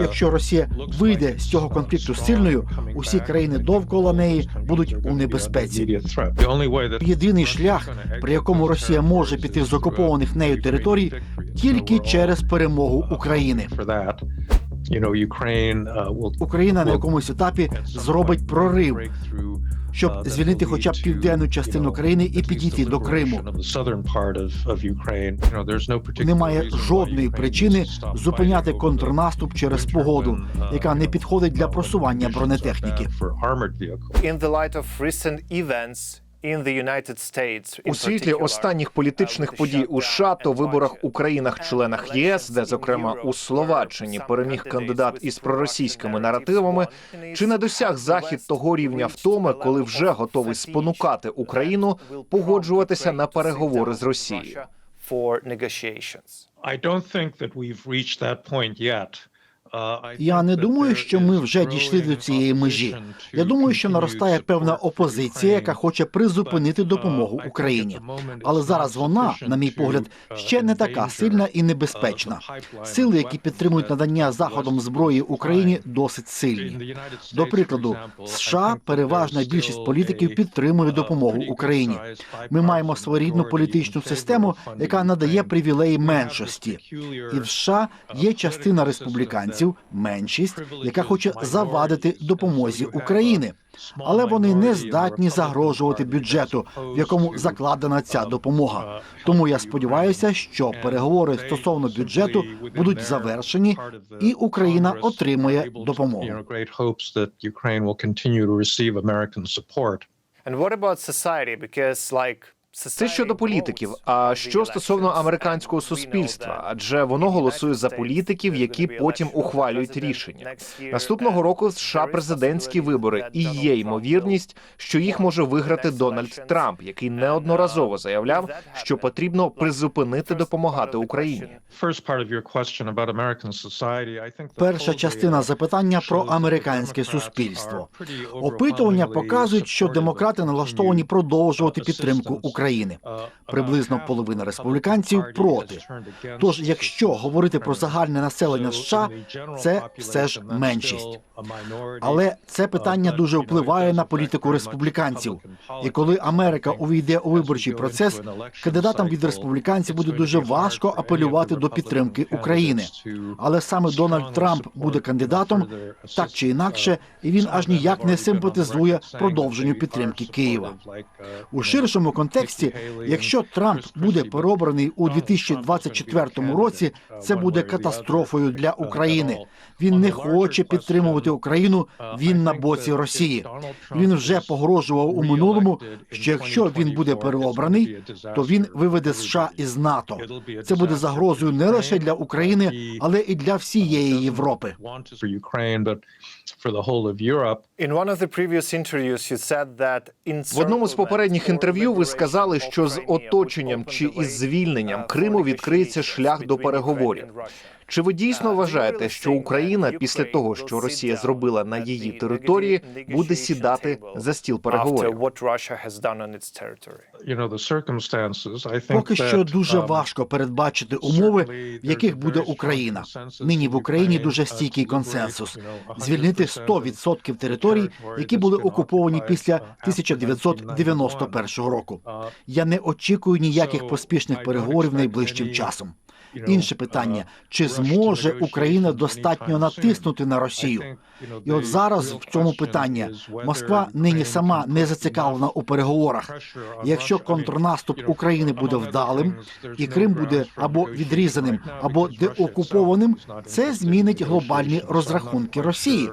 Якщо Росія вийде з цього конфлікту сильною, усі країни довкола неї будуть у небезпеці. Єдиний шлях, при якому Росія може піти з окупованих нею територій, тільки через перемогу України. Україна на якомусь етапі зробить прорив, щоб звільнити хоча б південну частину країни і підійти до Криму. Немає жодної причини зупиняти контрнаступ через погоду, яка не підходить для просування бронетехніки. У світлі останніх політичних uh, подій у США то виборах у країнах-членах uh, ЄС, де зокрема у Словаччині переміг кандидат із with проросійськими pro-Russian наративами, narratives чи не досяг захід того рівня втоми, коли level вже of готовий спонукати Україну погоджуватися на Ukraine to sit переговори з with Росією? I don't think that we've reached that point yet. Я не думаю, що ми вже дійшли до цієї межі. Я думаю, що наростає певна опозиція, яка хоче призупинити допомогу Україні. Але зараз вона, на мій погляд, ще не така сильна і небезпечна. Сили, які підтримують надання заходом зброї Україні, досить сильні. До прикладу, США переважна більшість політиків підтримує допомогу Україні. Ми маємо своєрідну політичну систему, яка надає привілеї меншості. І в США є частина республіканців, меншість, яка хоче завадити допомозі України. Але вони не здатні загрожувати бюджету, в якому закладена ця допомога. Тому я сподіваюся, що переговори стосовно бюджету будуть завершені, і Україна отримує допомогу. And what about society? Because like Це щодо політиків. А що стосовно американського суспільства? Адже воно голосує за політиків, які потім ухвалюють рішення. Наступного року в США президентські вибори, і є ймовірність, що їх може виграти Дональд Трамп, який неодноразово заявляв, що потрібно призупинити допомагати Україні. Перша частина запитання про американське суспільство. Опитування показують, що демократи налаштовані продовжувати підтримку України. Приблизно половина республіканців проти. Тож, якщо говорити про загальне населення США, це все ж меншість. Але це питання дуже впливає на політику республіканців. І коли Америка увійде у виборчий процес, кандидатам від республіканців буде дуже важко апелювати до підтримки України. Але саме Дональд Трамп буде кандидатом, так чи інакше, і він аж ніяк не симпатизує продовженню підтримки Києва. У ширшому контексті, якщо Трамп буде переобраний у 2024 році, це буде катастрофою для України. Він не хоче підтримувати Україну. Він на боці Росії. Він вже погрожував у минулому, що якщо він буде переобраний, то він виведе США із НАТО. Це буде загрозою не лише для України, але і для всієї Європи. В одному з попередніх інтерв'ю ви сказали, що з оточенням чи із звільненням Криму відкриється шлях до переговорів. Чи ви дійсно вважаєте, що Україна після того, що Росія зробила на її території, буде сідати за стіл переговорів? Поки що дуже важко передбачити умови, в яких буде Україна. Нині в Україні дуже стійкий консенсус звільнити 100% територій, які були окуповані після 1991 року. Я не очікую ніяких поспішних переговорів найближчим часом. Інше питання: чи зможе Україна достатньо натиснути на Росію? І от зараз в цьому питання Москва нині сама не зацікавлена у переговорах. Якщо контрнаступ України буде вдалим, і Крим буде або відрізаним, або деокупованим, це змінить глобальні розрахунки Росії.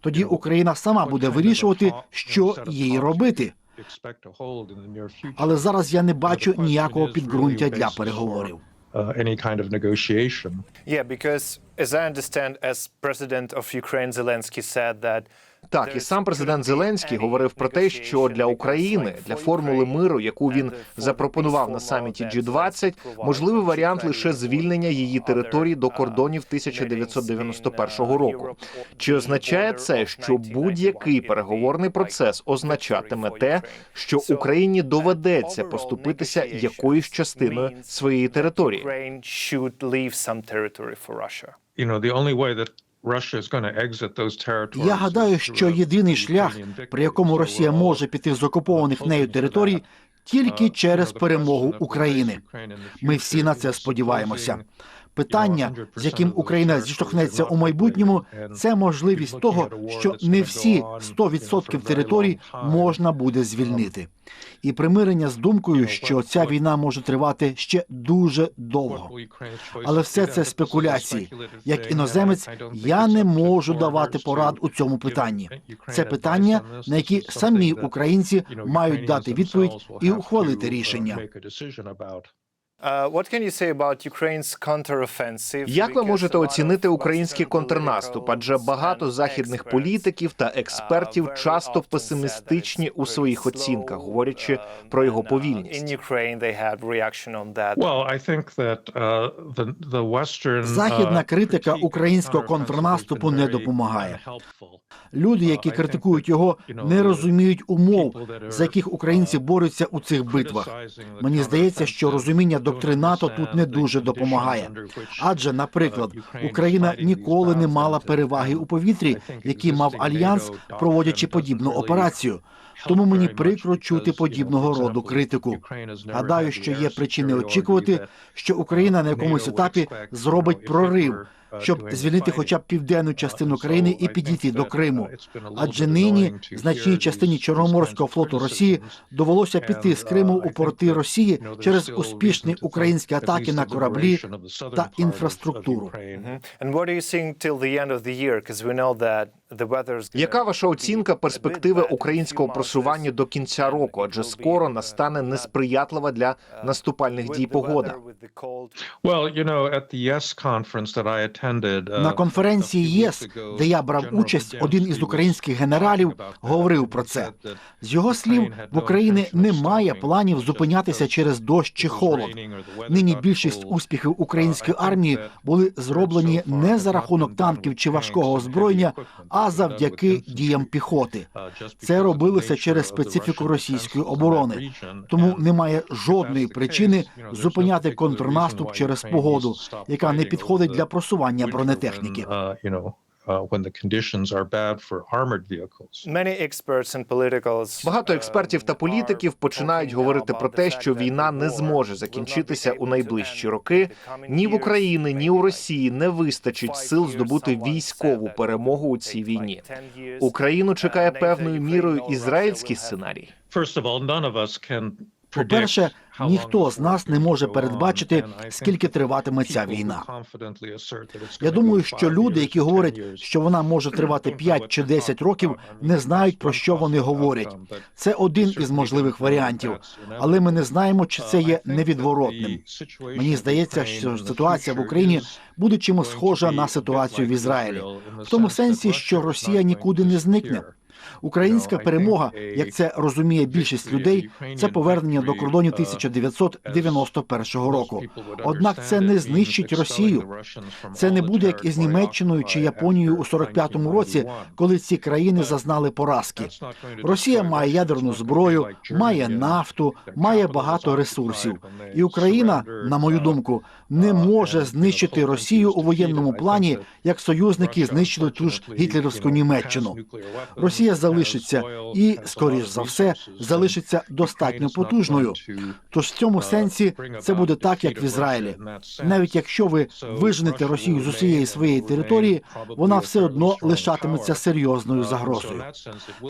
Тоді Україна сама буде вирішувати, що їй робити. Але зараз я не бачу ніякого підґрунтя для переговорів. Uh, any kind of negotiation. Yeah, because as I understand, as President of Ukraine Zelensky said that Так, і сам президент Зеленський говорив про те, що для України, для формули миру, яку він запропонував на саміті G20, можливий варіант лише звільнення її території до кордонів 1991 року. Чи означає це, що будь-який переговорний процес означатиме те, що Україні доведеться поступитися якоюсь частиною своєї території? Ukraine should leave some territory for Russia. you know, the only way that Russia is going to exit those territories Я гадаю, що єдиний шлях, при якому. Росія може піти з окупованих uh, нею територій, тільки Uh, через перемогу України. Ми всі на це сподіваємося. Питання, з яким Україна зіштовхнеться у майбутньому, це можливість того, що не всі 100% територій можна буде звільнити. І примирення з думкою, що ця війна може тривати ще дуже довго. Але все це спекуляції. Як іноземець, я не можу давати порад у цьому питанні. Це питання, на які самі українці мають дати відповідь і ухвалити рішення. Uh, what can you say about Ukraine's counteroffensive? Як ви можете оцінити український контрнаступ? Адже багато західних політиків та uh, експертів часто песимістичні у своїх оцінках, говорячи um, про його uh, повільність. In Ukraine they had reaction on that. Well, I think that uh, the, the Western, Західна uh, критика українського контрнаступу не допомагає. Люди, які критикують його, не розуміють умов, за яких українці борються у цих битвах. Мені здається, що розуміння доктрин НАТО тут не дуже допомагає. Адже, наприклад, Україна ніколи не мала переваги у повітрі, які мав альянс, проводячи подібну операцію. Тому мені прикро чути подібного роду критику. Гадаю, що є причини очікувати, що Україна на якомусь етапі зробить прорив, щоб звільнити хоча б південну частину країни і підійти до Криму. Адже нині значній частині Чорноморського флоту Росії довелося піти з Криму у порти Росії через успішні українські атаки на кораблі та інфраструктуру. Mhm. Weather's Яка ваша оцінка перспективи українського просування до кінця року? Адже скоро настане несприятлива для наступальних дій погода. Attended, uh, На конференції ЄС, де я брав участь, один із українських генералів говорив про це. З його слів, в Україні немає планів зупинятися через дощ чи холод. Нині більшість успіхів української армії були зроблені не за рахунок танків чи важкого озброєння, а завдяки діям піхоти. Це робилося через специфіку російської оборони. Тому немає жодної причини зупиняти контрнаступ через погоду, яка не підходить для просування бронетехніки. Many experts Багато uh, експертів та політиків починають говорити про те, що війна не зможе закінчитися у найближчі роки. Ні в Україні, ні у Росії не вистачить сил здобути військову перемогу у цій війні. Україну чекає Uh, певною мірою ізраїльський сценарій. Can По-перше, ніхто з нас не може передбачити, скільки триватиме ця війна. Я думаю, що люди, які говорять, що вона може тривати 5 чи 10 років, не знають про що вони говорять. Це один із можливих варіантів, але ми не знаємо, чи це є невідворотним. Мені здається, що ситуація в Україні буде чимось схожа на ситуацію в Ізраїлі, в тому сенсі, що Росія нікуди не зникне. Українська перемога, як це розуміє більшість людей, це повернення до кордонів 1991 року. Однак це не знищить Росію. Це не буде як із Німеччиною чи Японією у 45-му році, коли ці країни зазнали поразки. Росія має ядерну зброю, має нафту, має багато ресурсів. І Україна, на мою думку, не може знищити Росію у воєнному плані, як союзники знищили ту ж гітлерівську Німеччину. Росія залишиться і, скоріш за все, залишиться достатньо потужною. Тож в цьому сенсі це буде так, як в Ізраїлі. Навіть якщо ви виженете Росію з усієї своєї території, вона все одно лишатиметься серйозною загрозою.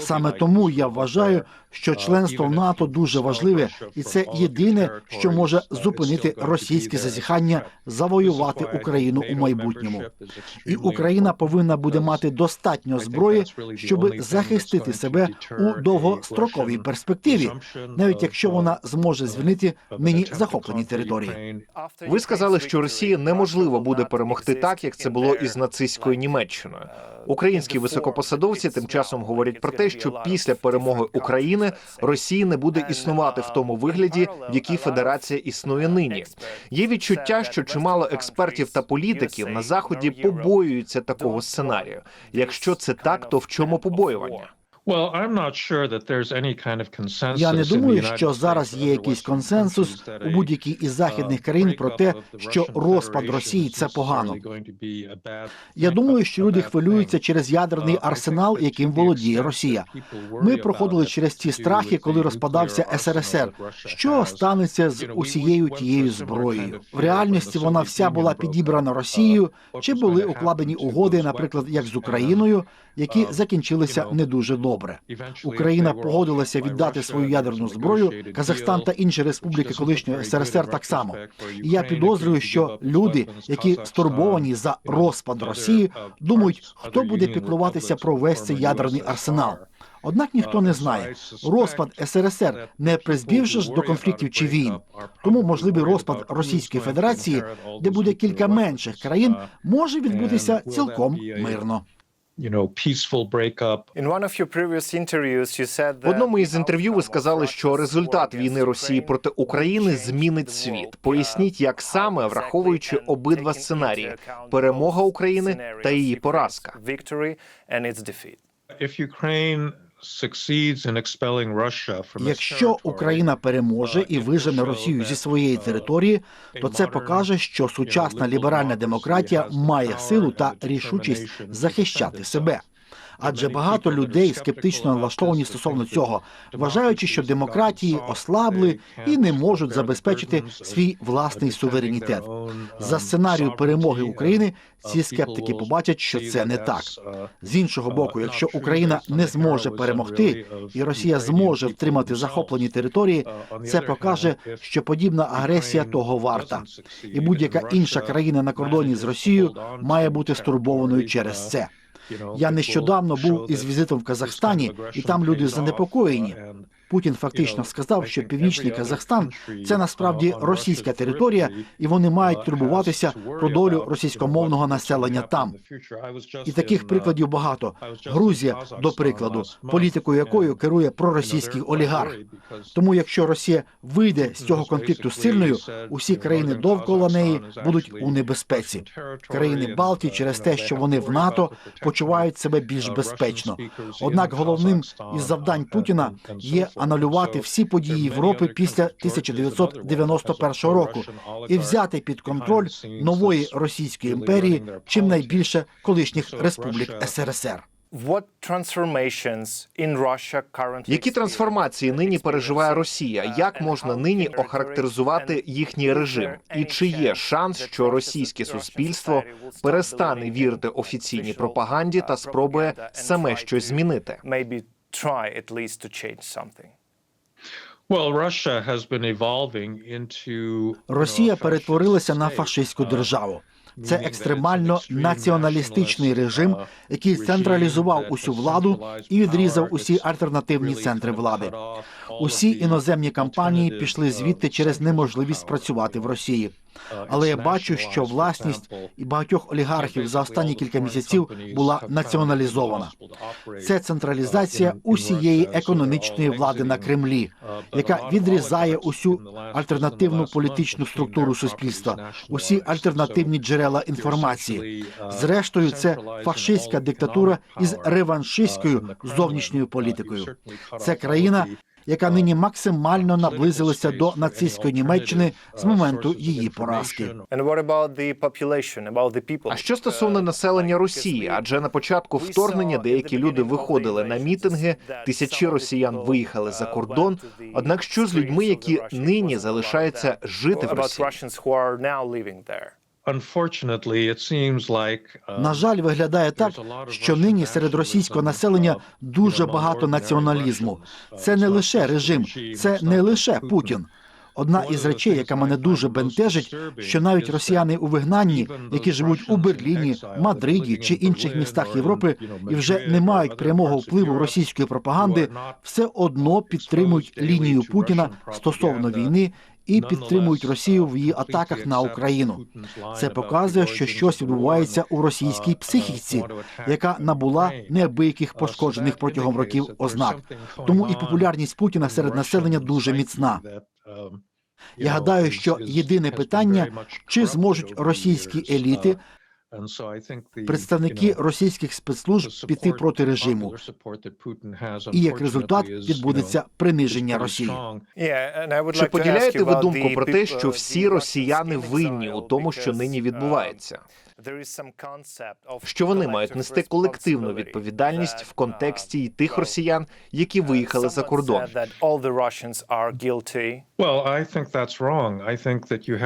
Саме тому я вважаю, що членство в НАТО дуже важливе, і це єдине, що може зупинити російське зазіхання завоювати Україну у майбутньому. І Україна повинна буде мати достатньо зброї, щоб захистити себе у довгостроковій перспективі, навіть якщо вона зможе звільнити нині захоплені території. Ви сказали, що Росії неможливо буде перемогти так, як це було із нацистською Німеччиною. Українські високопосадовці тим часом говорять про те, що після перемоги України Росії не буде існувати в тому вигляді, в якій федерація існує нині. Є відчуття, що чимало експертів та політиків на заході побоюються такого сценарію. Якщо це так, то в чому побоювання? Я не думаю, що зараз є якийсь консенсус у будь-якій із західних uh, країн про те, що розпад Росії це погано. Я думаю, що люди хвилюються через ядерний Uh, арсенал, яким володіє Росія. Ми проходили через do страхи, коли розпадався СРСР. Що станеться з усією тією зброєю? В реальності вона вся була підібрана. Росією. Uh, Чи були укладені угоди, наприклад, як з? Україною, які uh, закінчилися не дуже добре? Україна погодилася віддати свою ядерну зброю. Казахстан та інші республіки колишньої СРСР так само. І я підозрюю, що люди, які стурбовані за розпад Росії, uh, думають, хто буде піклуватися про весь цей ядерний арсенал. Однак ніхто не знає. Розпад СРСР не призвів ж до конфліктів чи війн. Тому можливий розпад Російської Федерації, де буде кілька менших країн, може відбутися цілком мирно. You know, peaceful breakup. In one of your previous interviews, you said В одному із інтерв'ю ви сказали, що результат війни Росії проти України змінить світ. Поясніть, як саме враховуючи обидва сценарії: перемога України та її поразка. Якщо Україна переможе і вижене Росію зі своєї території, то це покаже, що сучасна ліберальна демократія має силу та рішучість захищати себе. Адже багато людей скептично налаштовані стосовно цього, вважаючи, що демократії ослабли і не можуть забезпечити свій власний суверенітет. За сценарію перемоги України ці скептики побачать, що це не так. З іншого боку, якщо Україна не зможе перемогти і Росія зможе втримати захоплені території, це покаже, що подібна агресія того варта, і будь-яка інша країна на кордоні з Росією має бути стурбованою через це. Я нещодавно був із візитом в Казахстані, і там люди занепокоєні. Путін фактично сказав, що північний Казахстан це насправді російська територія, і вони мають турбуватися про долю російськомовного населення там. І таких прикладів багато. Грузія, до прикладу, політикою якою керує проросійський олігарх. Тому, якщо Росія вийде з цього конфлікту сильною, усі країни довкола неї будуть у небезпеці. Країни Балтії через те, що вони в НАТО, почувають себе більш безпечно. Однак головним із завдань Путіна є анулювати всі події Європи після 1991 року і взяти під контроль нової Російської імперії, чим найбільше колишніх республік СРСР. Які трансформації нині переживає Росія? Як можна нині охарактеризувати їхній режим? І чи є шанс, що російське суспільство перестане вірити офіційній пропаганді та спробує саме щось змінити? Try at least to change something? Well, Russia has been evolving into, you know, Росія перетворилася на фашистську uh, державу. Це екстремально націоналістичний режим, uh, який централізував усю владу і відрізав усі альтернативні центри влади. Усі іноземні компанії alternative, пішли uh, звідти через неможливість працювати в. Росії. Uh, Але я бачу, що власність і багатьох олігархів за останні кілька місяців була націоналізована. Це централізація усієї економічної влади на Кремлі, яка відрізає усю альтернативну політичну структуру суспільства, усі альтернативні джерела інформації. Зрештою, це фашистська диктатура із реваншистською зовнішньою політикою. Це країна, яка нині максимально наблизилася до нацистської Німеччини з моменту її поразки. А що стосовно населення Росії? Адже на початку вторгнення деякі люди виходили на мітинги, тисячі росіян виїхали за кордон. Однак що з людьми, які нині залишаються жити в Росії? Uh, На жаль, виглядає так, що нині серед російського населення дуже багато націоналізму. Це не лише режим, це не лише Путін. Одна із речей, яка мене дуже бентежить, що навіть росіяни у вигнанні, які живуть у Берліні, Мадриді чи інших містах Європи, і вже не мають прямого впливу російської пропаганди, все одно підтримують лінію Путіна стосовно війни і підтримують Росію в її атаках на Україну. Це показує, що щось відбувається у російській психіці, яка набула неабияких пошкоджених протягом років ознак. Тому і популярність Путіна серед населення дуже міцна. Я гадаю, що єдине питання, чи зможуть російські еліти Представники російських спецслужб піти проти режиму, і як результат відбудеться приниження Росії. Чи поділяєте ви думку про те, що uh, всі росіяни винні у тому, що нині uh, відбувається? Що вони мають нести колективну відповідальність в контексті і uh, тих росіян, які виїхали за кордон.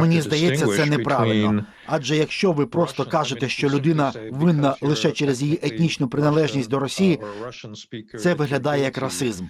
Мені здається, це неправильно. Адже якщо ви просто кажете, що людина винна лише через її етнічну приналежність до Росії, це виглядає як расизм.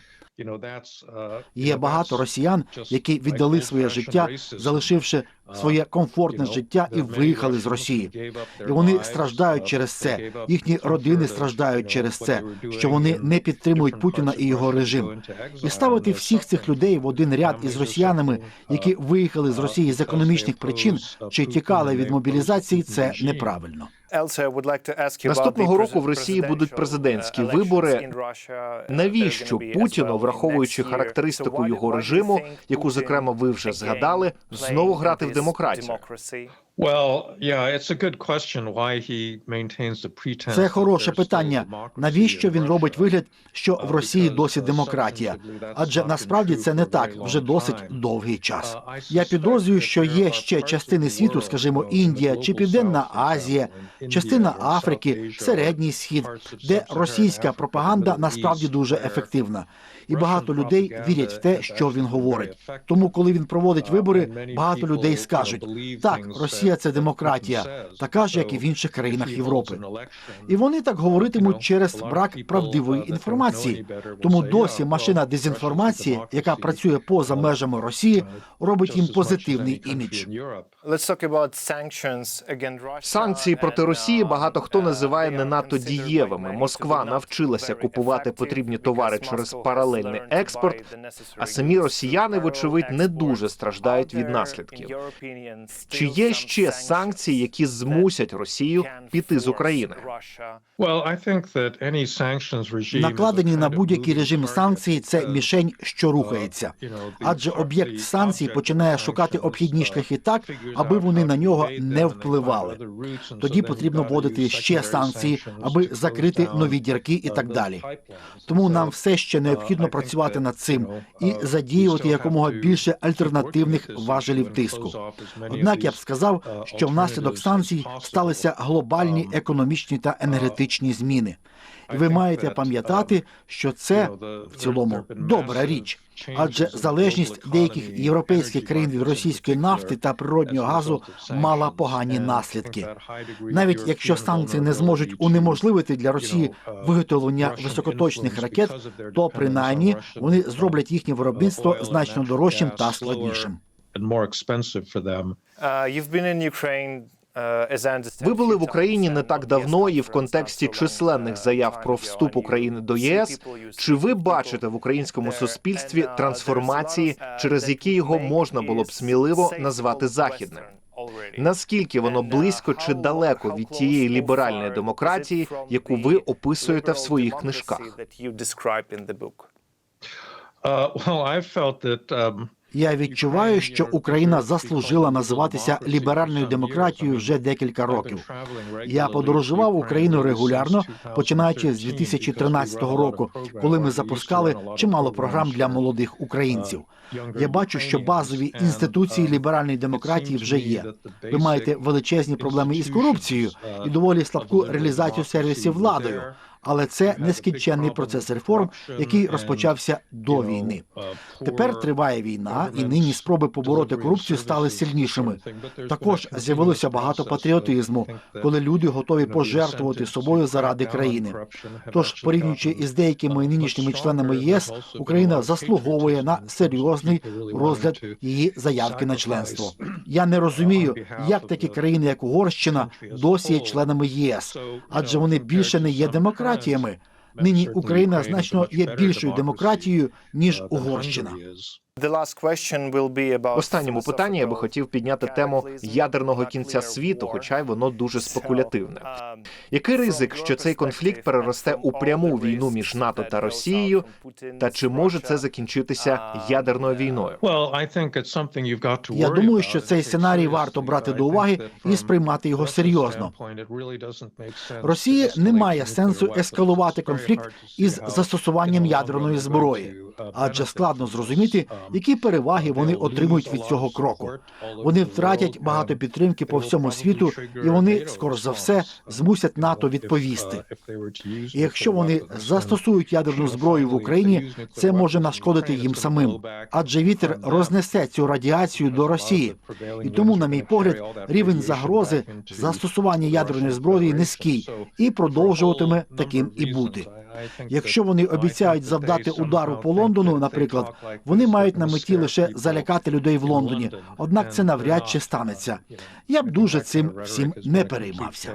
Є багато росіян, які віддали своє життя, залишивши своє комфортне життя і виїхали з Росії. І вони страждають через це. Їхні родини страждають через це, що вони не підтримують Путіна і його режим. І ставити всіх цих людей в один ряд із росіянами, які виїхали з Росії з економічних причин чи тікали від мобілізації, це неправильно. Наступного року в Росії будуть президентські uh, вибори. Uh, Навіщо Путіну, враховуючи характеристику його режиму, яку зокрема ви вже згадали, знову грати в демократію? Democracy? Well, yeah, it's a good question why he maintains the pretense Це хороше питання. Навіщо він робить вигляд, що в Uh, Росії досі uh, демократія? Адже насправді це не так вже досить довгий час. Uh, Я підозрюю, що є ще частини світу, скажімо, Індія чи Південна Азія, частина Африки, середній схід, де російська пропаганда насправді дуже ефективна, і багато людей вірять в те, що він говорить. Тому, коли він проводить вибори, багато людей скажуть: так, Росія це демократія, така ж, як і в інших країнах Європи. І вони так говоритимуть через брак правдивої uh, інформації. Тому досі машина дезінформації, яка працює поза межами Росії, робить їм позитивний імідж. In Europe. Let's talk about sanctions against Russia Санкції проти Росії uh, багато хто uh, називає не надто дієвими. many Москва навчилася купувати потрібні товари через Moscow has паралельний learned to експорт, buy the necessary а самі goods росіяни, through вочевидь, не parallel дуже страждають від наслідків. Чи є ще санкції, які sanctions змусять Росію піти з України? Russia Well, I think that any sanctions regime is a Накладені на будь-який режим санкцій це мішень, що uh, рухається. Адже об'єкт санкцій object починає of шукати обхідні uh, шляхи так, аби вони на нього не впливали. Тоді потрібно you've вводити ще санкції, аби закрити нові дірки і uh, так далі. Тому нам все ще uh, необхідно працювати над цим і uh, задіювати якомога більше альтернативних важелів тиску. Однак я б сказав, uh, що внаслідок санкцій сталися глобальні Um, економічні та енергетичні зміни. І ви маєте пам'ятати, що це в цілому добра річ, адже залежність деяких європейських країн від російської нафти та природнього газу мала погані наслідки. Навіть якщо санкції не зможуть унеможливити для Росії uh, виготовлення високоточних ракет, то принаймні вони uh, зроблять їхнє виробництво значно дорожчим та складнішим. Uh, you've been in Ukraine, understand, Ви були в Україні не так давно і в контексті численних uh, заяв про вступ України до ЄС. Чи ви бачите в українському суспільстві uh, трансформації, uh, через які його можна було б сміливо назвати західним? Наскільки воно близько чи далеко від тієї ліберальної демократії, яку ви описуєте в своїх книжках? Uh, well, I felt that um, Я відчуваю, що Україна заслужила називатися ліберальною демократією вже декілька років. Я подорожував Україну регулярно, починаючи з 2013 року, коли ми запускали чимало програм для молодих українців. Я бачу, що базові інституції ліберальної демократії вже є. Ви маєте величезні проблеми із корупцією і доволі слабку реалізацію сервісів владою. Але це нескінченний процес реформ, який розпочався до війни. Тепер триває війна, і нині спроби побороти корупцію стали сильнішими. Також з'явилося багато патріотизму, коли люди готові пожертвувати собою заради країни. Тож, порівнюючи із деякими нинішніми членами ЄС, Україна заслуговує на серйозний розгляд її заявки на членство. Я не розумію, як такі країни, як Угорщина, досі є членами ЄС, адже вони більше не є демократіями. Нині Україна значно є більшою демократією ніж Угорщина. The last question will be about В останньому питанні я би хотів підняти тему ядерного кінця світу, хоча й воно дуже спекулятивне. Який ризик, що цей конфлікт переросте у пряму війну між НАТО та Росією, та чи може це закінчитися ядерною війною? Well, I think it's something you've got to Я думаю, що цей сценарій варто брати до уваги і сприймати його серйозно. standpoint, it really doesn't make sense to Росії немає сенсу ескалувати конфлікт із застосуванням ядерної зброї, uh, адже складно зрозуміти. Um, які переваги вони отримують від цього кроку. Вони втратять багато підтримки по всьому світу, і вони, скоро за все, змусять НАТО відповісти. uh, use І якщо вони застосують ядерну зброю в Україні, це може нашкодити їм самим, адже вітер рознесе цю радіацію до Росії. І тому, на мій погляд, рівень загрози застосування ядерної зброї низький і продовжуватиме таким і бути. Якщо вони обіцяють завдати удару по Лондону, наприклад, вони мають на меті лише залякати людей в Лондоні. Однак це навряд чи станеться. Я б дуже цим всім не переймався.